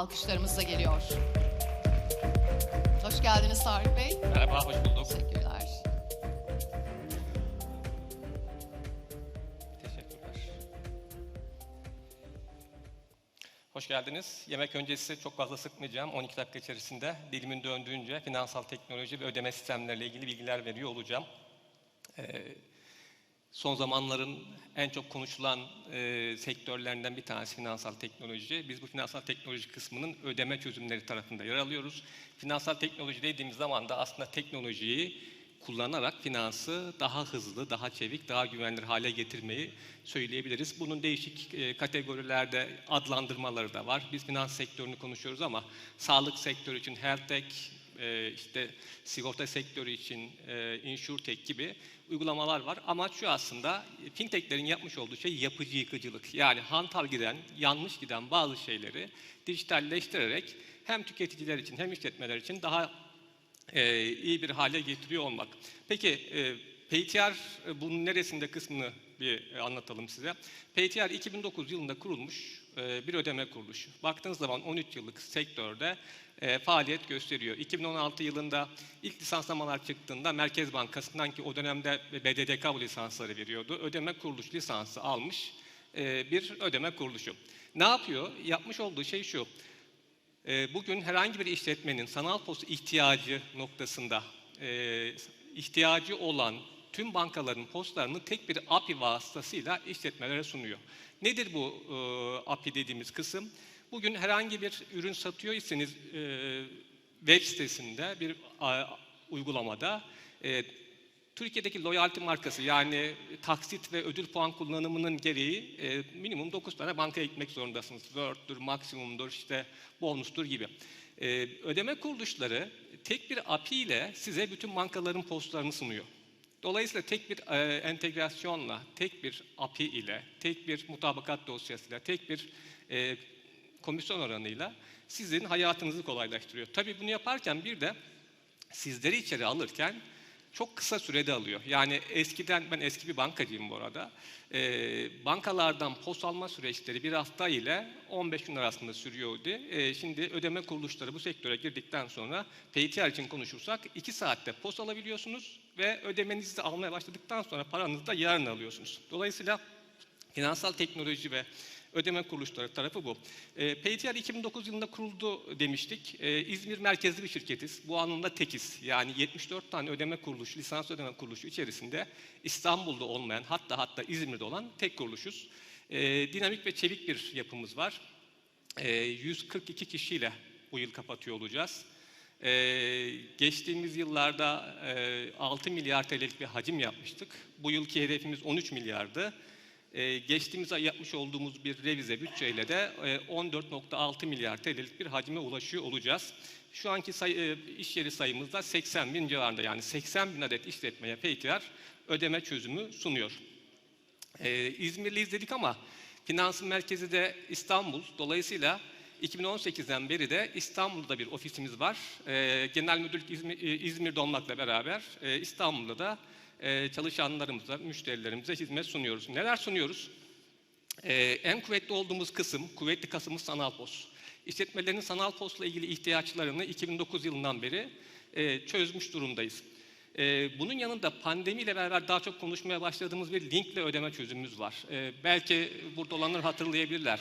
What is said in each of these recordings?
alkışlarımızla geliyor. Hoş geldiniz Tarık Bey. Merhaba, hoş bulduk. Teşekkürler. Teşekkürler. Hoş geldiniz. Yemek öncesi çok fazla sıkmayacağım. 12 dakika içerisinde dilimin döndüğünce finansal teknoloji ve ödeme sistemleriyle ilgili bilgiler veriyor olacağım. Ee, son zamanların en çok konuşulan e, sektörlerinden bir tanesi finansal teknoloji. Biz bu finansal teknoloji kısmının ödeme çözümleri tarafında yer alıyoruz. Finansal teknoloji dediğimiz zaman da aslında teknolojiyi kullanarak finansı daha hızlı, daha çevik, daha güvenilir hale getirmeyi söyleyebiliriz. Bunun değişik e, kategorilerde adlandırmaları da var. Biz finans sektörünü konuşuyoruz ama sağlık sektörü için health tech, e, işte sigorta sektörü için e, insurtech gibi uygulamalar var. Amaç şu aslında fintechlerin yapmış olduğu şey yapıcı yıkıcılık. Yani hantal giden, yanlış giden bazı şeyleri dijitalleştirerek hem tüketiciler için hem işletmeler için daha e, iyi bir hale getiriyor olmak. Peki e, PTR e, bunun neresinde kısmını bir e, anlatalım size. PTR 2009 yılında kurulmuş bir ödeme kuruluşu. Baktığınız zaman 13 yıllık sektörde e, faaliyet gösteriyor. 2016 yılında ilk lisanslamalar çıktığında Merkez Bankası'ndan ki o dönemde BDDK bu lisansları veriyordu. Ödeme kuruluş lisansı almış e, bir ödeme kuruluşu. Ne yapıyor? Yapmış olduğu şey şu. E, Bugün herhangi bir işletmenin sanal posta ihtiyacı noktasında e, ihtiyacı olan tüm bankaların postlarını tek bir API vasıtasıyla işletmelere sunuyor. Nedir bu e, API dediğimiz kısım? Bugün herhangi bir ürün satıyor iseniz e, web sitesinde bir a, uygulamada e, Türkiye'deki loyalty markası yani taksit ve ödül puan kullanımının gereği e, minimum 9 tane bankaya gitmek zorundasınız. Word'dur, Maximum'dur, işte bonustur gibi. E, ödeme kuruluşları tek bir API ile size bütün bankaların postlarını sunuyor. Dolayısıyla tek bir e, entegrasyonla, tek bir API ile, tek bir mutabakat dosyasıyla, tek bir e, komisyon oranıyla sizin hayatınızı kolaylaştırıyor. Tabii bunu yaparken bir de sizleri içeri alırken çok kısa sürede alıyor. Yani eskiden, ben eski bir bankacıyım bu arada. Ee, bankalardan pos alma süreçleri bir hafta ile 15 gün arasında sürüyordu. Ee, şimdi ödeme kuruluşları bu sektöre girdikten sonra PTR için konuşursak 2 saatte pos alabiliyorsunuz ve ödemenizi de almaya başladıktan sonra paranızı da yarın alıyorsunuz. Dolayısıyla finansal teknoloji ve ödeme kuruluşları tarafı bu. E, PTR 2009 yılında kuruldu demiştik. E, İzmir merkezli bir şirketiz. Bu anlamda tekiz. Yani 74 tane ödeme kuruluşu, lisans ödeme kuruluşu içerisinde İstanbul'da olmayan hatta hatta İzmir'de olan tek kuruluşuz. E, dinamik ve çevik bir yapımız var. E, 142 kişiyle bu yıl kapatıyor olacağız. Ee, geçtiğimiz yıllarda e, 6 milyar TL'lik bir hacim yapmıştık. Bu yılki hedefimiz 13 milyardı. Ee, geçtiğimiz ay yapmış olduğumuz bir revize bütçeyle de e, 14.6 milyar TL'lik bir hacime ulaşıyor olacağız. Şu anki sayı, e, iş yeri sayımızda 80 bin civarında yani 80 bin adet işletmeye PTR ödeme çözümü sunuyor. Ee, İzmirliyiz dedik ama finansın merkezi de İstanbul. Dolayısıyla 2018'den beri de İstanbul'da bir ofisimiz var. Ee, Genel Müdürlük İzmir, e, İzmir'de olmakla beraber e, İstanbul'da da e, çalışanlarımıza, müşterilerimize hizmet sunuyoruz. Neler sunuyoruz? E, en kuvvetli olduğumuz kısım, kuvvetli kasımız sanal post. İşletmelerin sanal postla ilgili ihtiyaçlarını 2009 yılından beri e, çözmüş durumdayız. E, bunun yanında pandemiyle beraber daha çok konuşmaya başladığımız bir linkle ödeme çözümümüz var. E, belki burada olanlar hatırlayabilirler.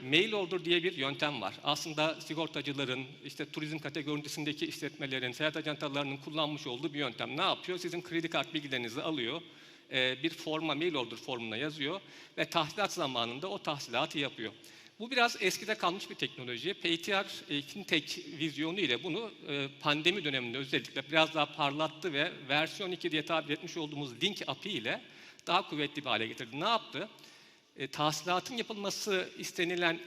Mail order diye bir yöntem var. Aslında sigortacıların, işte turizm kategorisindeki işletmelerin, seyahat ajantalarının kullanmış olduğu bir yöntem. Ne yapıyor? Sizin kredi kart bilgilerinizi alıyor, e, bir forma, mail order formuna yazıyor ve tahsilat zamanında o tahsilatı yapıyor. Bu biraz eskide kalmış bir teknoloji. PTR e, Fintech vizyonu ile bunu e, pandemi döneminde özellikle biraz daha parlattı ve versiyon 2 diye tabir etmiş olduğumuz Link API ile daha kuvvetli bir hale getirdi. Ne yaptı? E, tahsilatın yapılması istenilen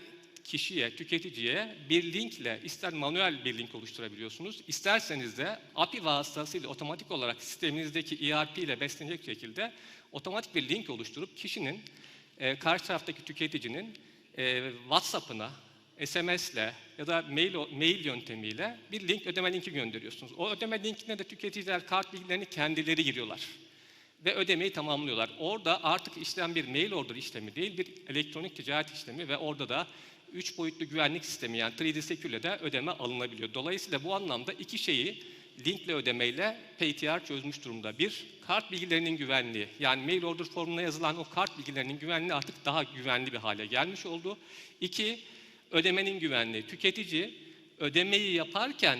kişiye, tüketiciye bir linkle ister manuel bir link oluşturabiliyorsunuz, isterseniz de API vasıtasıyla otomatik olarak sisteminizdeki ERP ile beslenecek şekilde otomatik bir link oluşturup kişinin, e, karşı taraftaki tüketicinin e, WhatsApp'ına, SMS'le ya da mail, mail yöntemiyle bir link ödeme linki gönderiyorsunuz. O ödeme linkine de tüketiciler kart bilgilerini kendileri giriyorlar ve ödemeyi tamamlıyorlar. Orada artık işlem bir mail order işlemi değil, bir elektronik ticaret işlemi ve orada da üç boyutlu güvenlik sistemi yani 3D Secure de ödeme alınabiliyor. Dolayısıyla bu anlamda iki şeyi linkle ödemeyle PayTR çözmüş durumda. Bir, kart bilgilerinin güvenliği. Yani mail order formuna yazılan o kart bilgilerinin güvenliği artık daha güvenli bir hale gelmiş oldu. İki, ödemenin güvenliği. Tüketici ödemeyi yaparken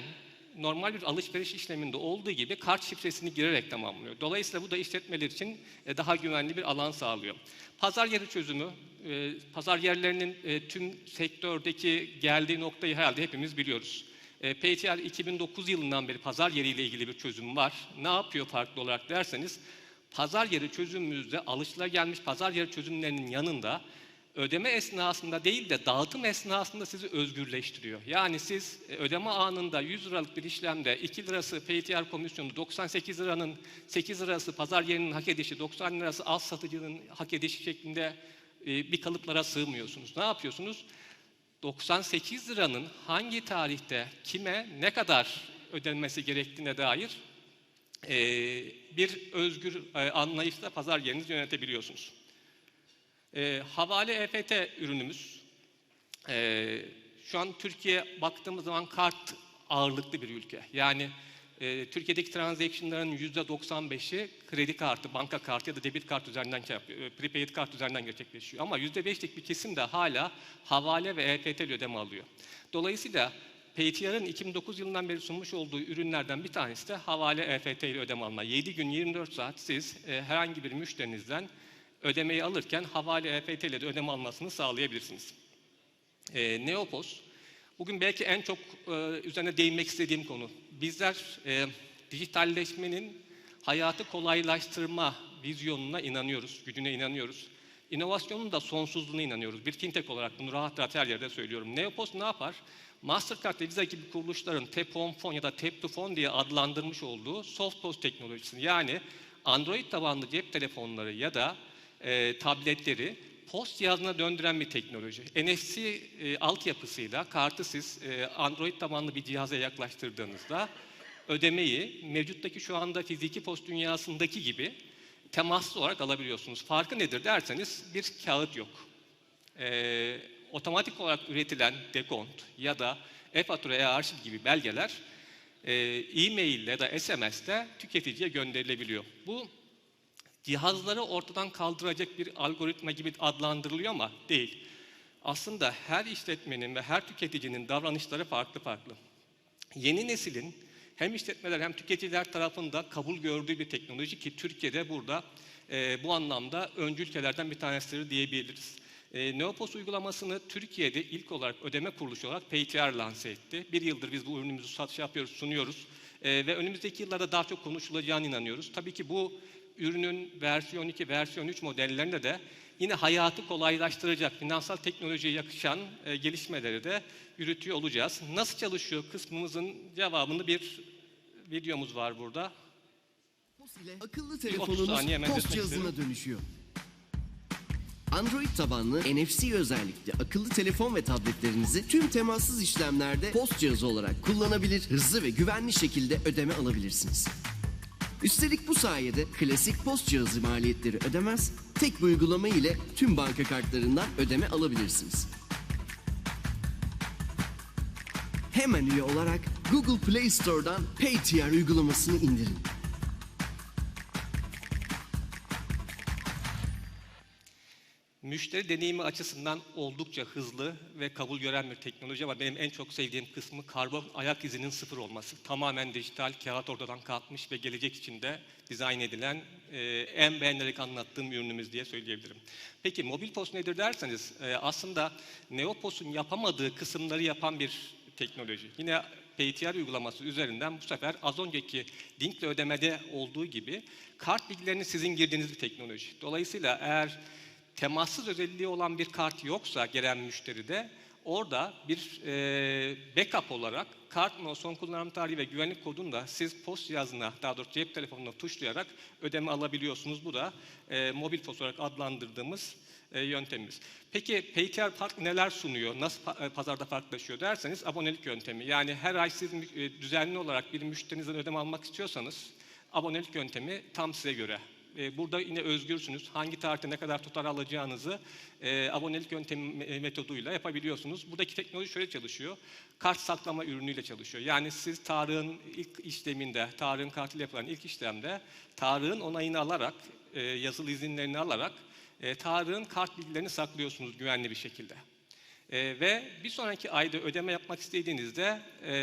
normal bir alışveriş işleminde olduğu gibi kart şifresini girerek tamamlıyor. Dolayısıyla bu da işletmeler için e, daha güvenli bir alan sağlıyor. Pazar yeri çözümü, e, pazar yerlerinin e, tüm sektördeki geldiği noktayı herhalde hepimiz biliyoruz. PTR 2009 yılından beri pazar yeriyle ilgili bir çözüm var. Ne yapıyor farklı olarak derseniz, pazar yeri çözümümüzde alışılagelmiş pazar yeri çözümlerinin yanında ödeme esnasında değil de dağıtım esnasında sizi özgürleştiriyor. Yani siz e, ödeme anında 100 liralık bir işlemde 2 lirası PTR komisyonu, 98 liranın 8 lirası pazar yerinin hak edişi, 90 lirası az satıcının hak edişi şeklinde e, bir kalıplara sığmıyorsunuz. Ne yapıyorsunuz? 98 liranın hangi tarihte kime ne kadar ödenmesi gerektiğine dair e, bir özgür anlayışla pazar yerinizi yönetebiliyorsunuz. E, havale EFT ürünümüz. E, şu an Türkiye baktığımız zaman kart ağırlıklı bir ülke. Yani e, Türkiye'deki transaction'ların %95'i kredi kartı, banka kartı ya da debit kart üzerinden, şey e, prepaid kart üzerinden gerçekleşiyor. Ama %5'lik bir kesim de hala havale ve EFT ile ödeme alıyor. Dolayısıyla PayTR'ın 2009 yılından beri sunmuş olduğu ürünlerden bir tanesi de havale EFT ile ödeme alma. 7 gün 24 saat siz e, herhangi bir müşterinizden ödemeyi alırken havale EFT ile de ödeme almasını sağlayabilirsiniz. E, Neopos, bugün belki en çok e, üzerine değinmek istediğim konu. Bizler e, dijitalleşmenin hayatı kolaylaştırma vizyonuna inanıyoruz, gücüne inanıyoruz. İnovasyonun da sonsuzluğuna inanıyoruz. Bir fintech olarak bunu rahat rahat her yerde söylüyorum. Neopos ne yapar? Mastercard ve Visa gibi kuruluşların Tap on Phone ya da Tap to Phone diye adlandırmış olduğu soft POS teknolojisini yani Android tabanlı cep telefonları ya da e, tabletleri post cihazına döndüren bir teknoloji. NFC e, altyapısıyla kartı siz e, Android tabanlı bir cihaza yaklaştırdığınızda ödemeyi mevcuttaki şu anda fiziki post dünyasındaki gibi temaslı olarak alabiliyorsunuz. Farkı nedir derseniz bir kağıt yok. E, otomatik olarak üretilen dekont ya da e-fatura, e-arşiv gibi belgeler e, e-mail ya da SMS'te tüketiciye gönderilebiliyor. Bu cihazları ortadan kaldıracak bir algoritma gibi adlandırılıyor ama değil. Aslında her işletmenin ve her tüketicinin davranışları farklı farklı. Yeni neslin hem işletmeler hem tüketiciler tarafında kabul gördüğü bir teknoloji ki Türkiye'de burada e, bu anlamda öncü ülkelerden bir tanesidir diyebiliriz. E, Neopos uygulamasını Türkiye'de ilk olarak ödeme kuruluşu olarak PayTR lanse etti. Bir yıldır biz bu ürünümüzü satış yapıyoruz, sunuyoruz. E, ve önümüzdeki yıllarda daha çok konuşulacağına inanıyoruz. Tabii ki bu ürünün versiyon 2, versiyon 3 modellerinde de yine hayatı kolaylaştıracak, finansal teknolojiye yakışan e, gelişmeleri de yürütüyor olacağız. Nasıl çalışıyor kısmımızın cevabını bir videomuz var burada. İle akıllı 30 telefonunuz saniye hemen POS geçmek cihazına dönüşüyor. Android tabanlı NFC özellikli akıllı telefon ve tabletlerinizi tüm temassız işlemlerde POS cihazı olarak kullanabilir, hızlı ve güvenli şekilde ödeme alabilirsiniz. Üstelik bu sayede klasik POS cihazı maliyetleri ödemez, tek bir uygulama ile tüm banka kartlarından ödeme alabilirsiniz. Hemen üye olarak Google Play Store'dan PayTR uygulamasını indirin. Müşteri deneyimi açısından oldukça hızlı ve kabul gören bir teknoloji ama benim en çok sevdiğim kısmı karbon ayak izinin sıfır olması. Tamamen dijital, kağıt ortadan kalkmış ve gelecek için de dizayn edilen e, en beğenerek anlattığım ürünümüz diye söyleyebilirim. Peki mobil pos nedir derseniz e, aslında Neopos'un yapamadığı kısımları yapan bir teknoloji. Yine PayTR uygulaması üzerinden bu sefer az önceki linkle ödemede olduğu gibi kart bilgilerini sizin girdiğiniz bir teknoloji. Dolayısıyla eğer temassız özelliği olan bir kart yoksa gelen müşteride orada bir e, backup olarak kartın o son kullanım tarihi ve güvenlik kodunu da siz post cihazına daha doğrusu cep telefonuna tuşlayarak ödeme alabiliyorsunuz. Bu da e, mobil post olarak adlandırdığımız e, yöntemimiz. Peki PayTR farklı neler sunuyor? Nasıl e, pazarda farklılaşıyor derseniz abonelik yöntemi. Yani her ay siz e, düzenli olarak bir müşterinizden ödeme almak istiyorsanız abonelik yöntemi tam size göre. E, burada yine özgürsünüz. Hangi tarihte ne kadar tutar alacağınızı e, abonelik yöntemi e, metoduyla yapabiliyorsunuz. Buradaki teknoloji şöyle çalışıyor. Kart saklama ürünüyle çalışıyor. Yani siz Tarık'ın ilk işleminde, Tarık'ın kartıyla yapılan ilk işlemde Tarık'ın onayını alarak, e, yazılı izinlerini alarak e, kart bilgilerini saklıyorsunuz güvenli bir şekilde. E, ve bir sonraki ayda ödeme yapmak istediğinizde e,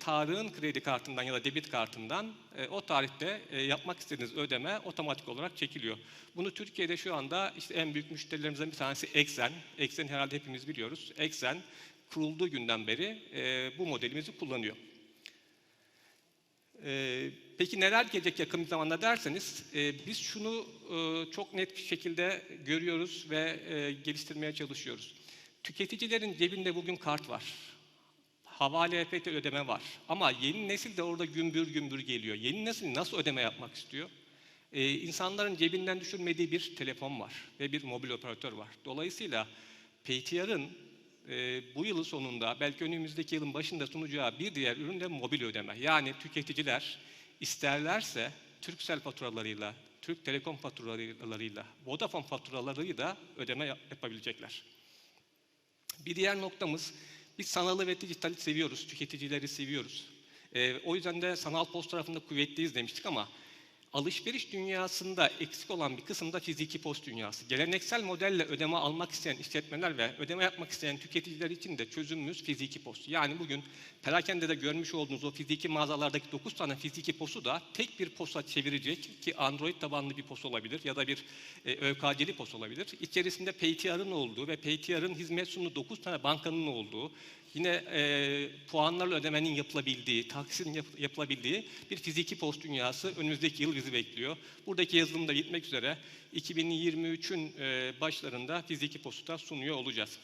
Tarık'ın kredi kartından ya da debit kartından e, o tarihte e, yapmak istediğiniz ödeme otomatik olarak çekiliyor. Bunu Türkiye'de şu anda işte en büyük müşterilerimizden bir tanesi Exen. Exen herhalde hepimiz biliyoruz. Exen kurulduğu günden beri e, bu modelimizi kullanıyor. Ee, peki neler gelecek yakın bir zamanda derseniz, e, biz şunu e, çok net bir şekilde görüyoruz ve e, geliştirmeye çalışıyoruz. Tüketicilerin cebinde bugün kart var. Havale EFT ödeme var. Ama yeni nesil de orada gümbür gümbür geliyor. Yeni nesil nasıl ödeme yapmak istiyor? Ee, insanların cebinden düşürmediği bir telefon var ve bir mobil operatör var. Dolayısıyla PTR'ın e, bu yılın sonunda belki önümüzdeki yılın başında sunacağı bir diğer ürün de mobil ödeme. Yani tüketiciler isterlerse Turkcell faturalarıyla, Türk Telekom faturalarıyla, Vodafone faturalarıyla ödeme yap- yapabilecekler. Bir diğer noktamız, biz sanalı ve dijitali seviyoruz, tüketicileri seviyoruz. Ee, o yüzden de sanal post tarafında kuvvetliyiz demiştik ama alışveriş dünyasında eksik olan bir kısım da fiziki post dünyası. Geleneksel modelle ödeme almak isteyen işletmeler ve ödeme yapmak isteyen tüketiciler için de çözümümüz fiziki post. Yani bugün perakende de görmüş olduğunuz o fiziki mağazalardaki 9 tane fiziki postu da tek bir posta çevirecek ki Android tabanlı bir post olabilir ya da bir e, ÖKC'li post olabilir. İçerisinde PTR'ın olduğu ve PTR'ın hizmet sunduğu 9 tane bankanın olduğu Yine e, puanlarla ödemenin yapılabildiği, taksitin yap- yapılabildiği bir fiziki post dünyası önümüzdeki yıl bizi bekliyor. Buradaki yazılım da bitmek üzere 2023'ün e, başlarında fiziki posta sunuyor olacağız.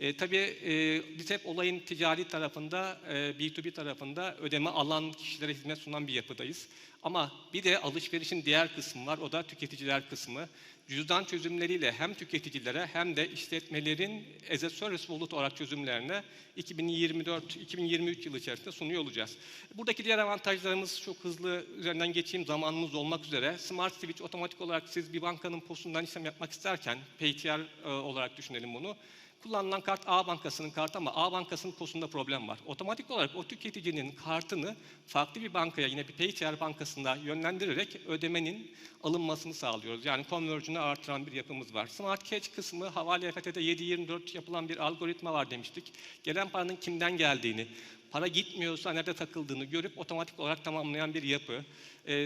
E, tabii e, biz hep olayın ticari tarafında, e, B2B tarafında ödeme alan kişilere hizmet sunan bir yapıdayız. Ama bir de alışverişin diğer kısmı var, o da tüketiciler kısmı. Cüzdan çözümleriyle hem tüketicilere hem de işletmelerin as a service wallet olarak çözümlerine 2024-2023 yılı içerisinde sunuyor olacağız. Buradaki diğer avantajlarımız çok hızlı üzerinden geçeyim zamanımız olmak üzere. Smart Switch otomatik olarak siz bir bankanın postundan işlem yapmak isterken, PTR e, olarak düşünelim bunu. Kullanılan kart A bankasının kartı ama A bankasının postunda problem var. Otomatik olarak o tüketicinin kartını farklı bir bankaya yine bir PayTR bankasında yönlendirerek ödemenin alınmasını sağlıyoruz. Yani conversion'ı artıran bir yapımız var. Smart Catch kısmı havale EFT'de 7-24 yapılan bir algoritma var demiştik. Gelen paranın kimden geldiğini, para gitmiyorsa nerede takıldığını görüp otomatik olarak tamamlayan bir yapı.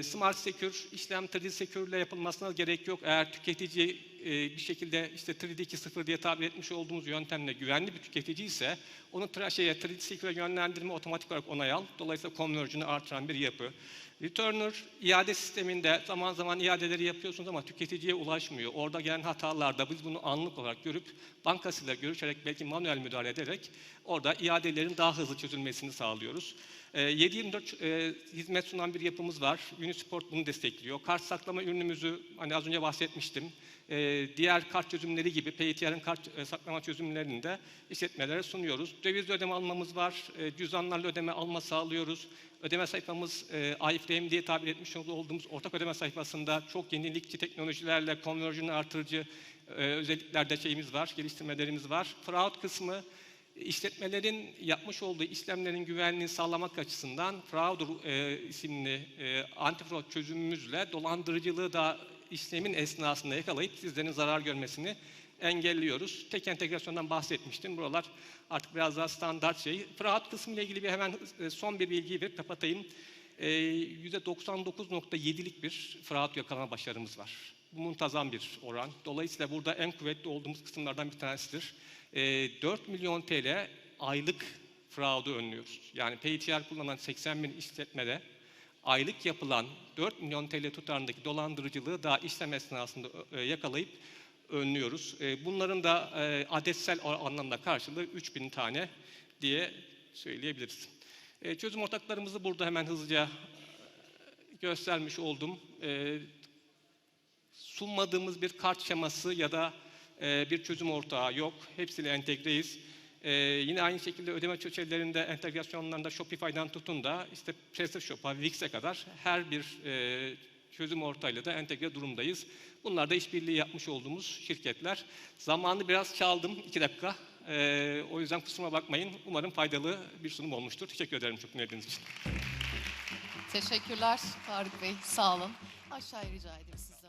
Smart Secure işlem 3D Secure ile yapılmasına gerek yok. Eğer tüketici bir şekilde işte 3D 2.0 diye tabir etmiş olduğumuz yöntemle güvenli bir tüketici ise onu tra- şeye 3D Secure'e yönlendirme otomatik olarak onay al. Dolayısıyla conversion'ı artıran bir yapı. Returner iade sisteminde zaman zaman iadeleri yapıyorsunuz ama tüketiciye ulaşmıyor. Orada gelen hatalarda biz bunu anlık olarak görüp bankasıyla görüşerek belki manuel müdahale ederek orada iadelerin daha hızlı çözülmesini sağlıyoruz. E, 7/24 e, hizmet sunan bir yapımız var. Unisport bunu destekliyor. Kart saklama ürünümüzü hani az önce bahsetmiştim. E, diğer kart çözümleri gibi PTR'ın kart e, saklama çözümlerini de işletmelere sunuyoruz. Döviz ödeme almamız var. E, cüzdanlarla ödeme alma sağlıyoruz. Ödeme sayfamız e, iFrame diye tabir etmiş olduğumuz ortak ödeme sayfasında çok yenilikçi teknolojilerle conversion'ı artırıcı e, özelliklerde şeyimiz var, geliştirmelerimiz var. Fraud kısmı işletmelerin yapmış olduğu işlemlerin güvenliğini sağlamak açısından Fraud e, isimli e, antifraud çözümümüzle dolandırıcılığı da işlemin esnasında yakalayıp sizlerin zarar görmesini engelliyoruz. Tek entegrasyondan bahsetmiştim. Buralar artık biraz daha standart şey. Fraud kısmı ile ilgili bir hemen e, son bir bilgiyi verip kapatayım. E, %99.7'lik bir fraud yakalama başarımız var. Bu muntazam bir oran. Dolayısıyla burada en kuvvetli olduğumuz kısımlardan bir tanesidir. E, 4 milyon TL aylık fraud'u önlüyoruz. Yani PTR kullanan 80 bin işletmede aylık yapılan 4 milyon TL tutarındaki dolandırıcılığı daha işlem esnasında e, yakalayıp önlüyoruz. E, Bunların da e, adetsel anlamda karşılığı 3000 tane diye söyleyebiliriz. E, Çözüm ortaklarımızı burada hemen hızlıca göstermiş oldum. Sunmadığımız bir kart şeması ya da bir çözüm ortağı yok. Hepsiyle entegreyiz. Ee, yine aynı şekilde ödeme çözümlerinde entegrasyonlarında Shopify'dan tutun da işte PrestaShop'a, Wix'e kadar her bir e, çözüm ortayla da entegre durumdayız. Bunlar da işbirliği yapmış olduğumuz şirketler. Zamanı biraz çaldım, iki dakika. Ee, o yüzden kusuruma bakmayın. Umarım faydalı bir sunum olmuştur. Teşekkür ederim çok dinlediğiniz için. Teşekkürler Tarık Bey. Sağ olun. Aşağıya rica edeyim sizi.